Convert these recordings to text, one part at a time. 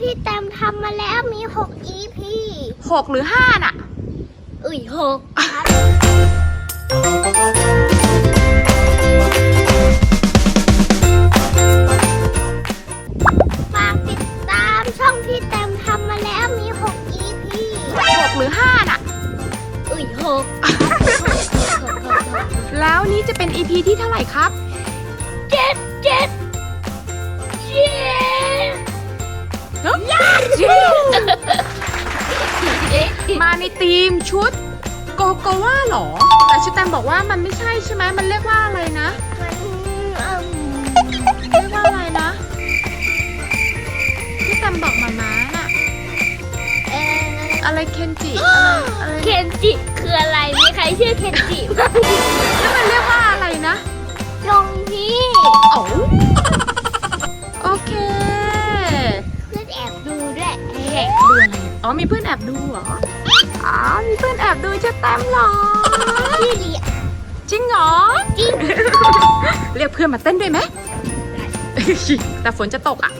ที่แตมทำมาแล้วมี 6 EP หกหรือห้าน่ะ อุ้ยหกครับ ฝากติดตามช่องที่แตมทำมาแล้วมี 6 EP หกหรือห้าน่ะ อุ้ยหกแล้วนี้จะเป็น EP ที่เท่าไหร่ครับ เจ็ดเจ็ด มาในทีมชุดโกโกวาหรอ แต่ชิแตมบอกว่ามันไม่ใช่ใช่ไหมมันเรียกว่าอะไรนะมันเอิ่มเรียกว่าอะไรนะที่แตมบอกมาม้าน่ะเอ่ออะไรเคนจิอะไรอะไร เคนจิคืออะไร มีใครชื่อเคนจิบ้าง อะไรอ๋อมีเพื่อนแอบดูเหรอ อ๋อมีเพื่อนแอบดูชิแตมเหรอ ชื่อเลียจริงเหรอ จริง เรียกเพื่อนมาเต้นด้วยไหม แต่ฝนจะตกอะ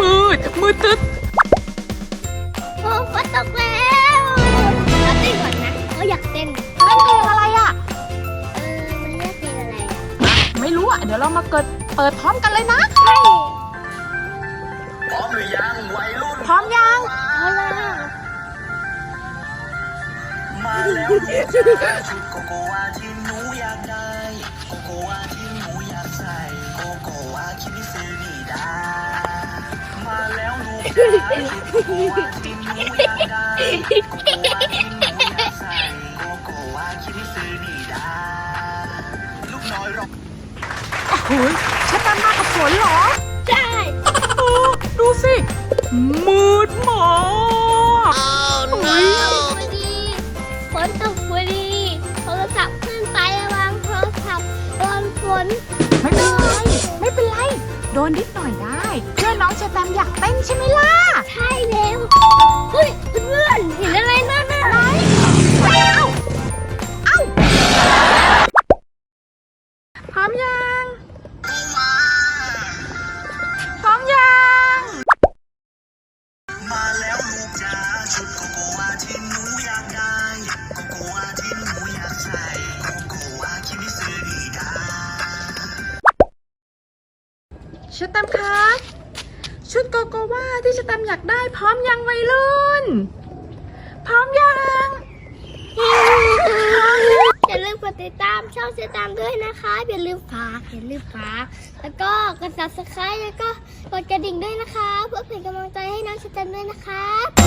มืด มืดตึ๊ดโอ้ฝนตกแล้วเราเต้นก่อนนะเขาอยากเต้น เล่นเพลงอะไรอะ เออ มันเรียกเพลงอะไรอะไม่รู้อะ เดี๋ยวเรามาเกิดเปิดพร้อมกันเลยนะ ใช่ พร้อมหรือยังวัยรุ่นพร้อมยังเอาล่ะมาแล้วลูกจ๋าชุดโกโกวาที่หนูอยากได้โกโกวาที่หนูอยากใส่โกโกวาคิมิซึนิดามาแล้วลูกจ๋าชุดโกโกวาที่หนูอยากได้โกโกวาที่หนูอยากใส่โกโกวาคิมิซึนิดาลูกน้อยร้องโอ้โหชัตามมากับฝนเหรอใช่โอ้ดูสิ มืดมากฝนตกพอดีฝนตกพอดีโทรศัพท์ขึ้นไประวังโทรศัพท์โดนฝนไม่เป็นไร ไม่เป็นไร โดนนิดหน่อยได้ เพื่อนน้องชาแตมอยากเต้นใช่ไหมล่ะ ชาแตมครับ ชุดโกโกวาที่ชาแตมอยากได้พร้อมยังวัยรุ่น พร้อมยังอย่าลืมกดติดตามช่องเสตามด้วยนะคะ อย่าลืมฝากอย่าลืมฝากแล้วก็กด subscribe แล้วก็กดกระดิ่งด้วยนะคะ เพื่อเป็นกำลังใจให้น้องเสตามด้วยนะคะ